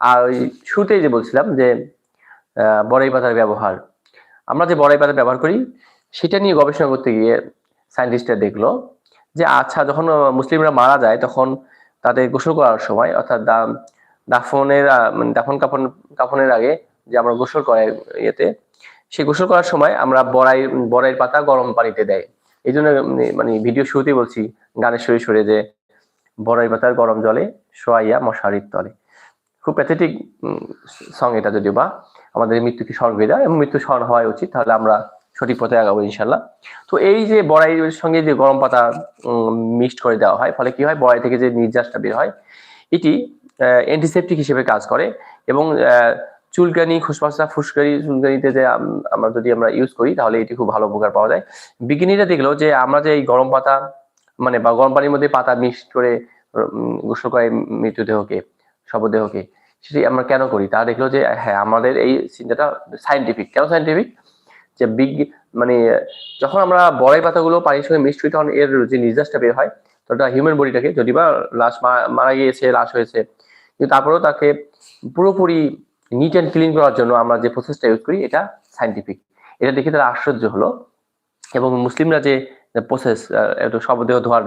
আর ওই শুরুতেই যে বলছিলাম যে বড়াই পাতার ব্যবহার। আমরা যে বড়াই পাতা ব্যবহার করি, সেটা নিয়ে গবেষণা করতে গিয়ে সায়েন্টিস্টরা দেখল যে আচ্ছা যখন মুসলিমরা মারা যায়, তখন তাদের গোসল করার সময়, অর্থাৎ দাফনের মানে দাফন কাফন কাফনের আগে যে আমরা গোসল করাই ইয়েতে, সেই গোসল করার সময় আমরা বড়াই, বড়াইয়ের পাতা গরম পানিতে দেয়। এই জন্য মানে ভিডিও শুরুতেই বলছি, গানের সুরে সুরে যে, বড়াই পাতার গরম জলে শোয়াইয়া মশারির তলে। খুব প্যাথেটিক সং এটা যদিও বা। আমাদের মৃত্যুকে স্মরণ করে দেয় এবং মৃত্যু স্মরণ হওয়া উচিত, তাহলে আমরা সঠিক পথে আগাবো ইনশাল্লাহ তো এই যে বড়াইয়ের সঙ্গে যে গরম পাতা মিক্সড করে দেওয়া হয়, ফলে কি হয়? বড়াই থেকে যে নির্যাসটা বের হয়, এটি অ্যান্টিসেপটিক হিসেবে কাজ করে এবং চুলকানি খুসপাসা ফুসকারি চুলকানিতে যে আমরা যদি আমরা ইউজ করি, তাহলে এটি খুব ভালো উপকার পাওয়া যায়। বিজ্ঞানীরা দেখল যে আমরা যে এই গরম পাতা মানে বা গরম পানির মধ্যে পাতা মিক্সড করে গোসল করে মৃতদেহকে শবদেহকে। সেটি আমরা কেন করি? তা দেখল যে হ্যাঁ আমাদের এই চিন্তাটা সাইন্টিফিক কেন সাইন্টিফিক যে বিগ মানে যখন আমরা বড়াই পাতাগুলো পানির সঙ্গে মিক্সড করি তখন এর যে নির্যাসটা বের হয় তো ওটা হিউম্যান বডিটাকে যদি বা লাশ মারা গিয়েছে, লাশ হয়েছে, কিন্তু তারপরেও তাকে পুরোপুরি নিট অ্যান্ড ক্লিন করার জন্য আমরা যে প্রসেসটা ইউজ করি, এটা সাইন্টিফিক এটা দেখে তারা আশ্চর্য হলো। এবং মুসলিমরা যে প্রসেস শবদেহ ধোয়ার যে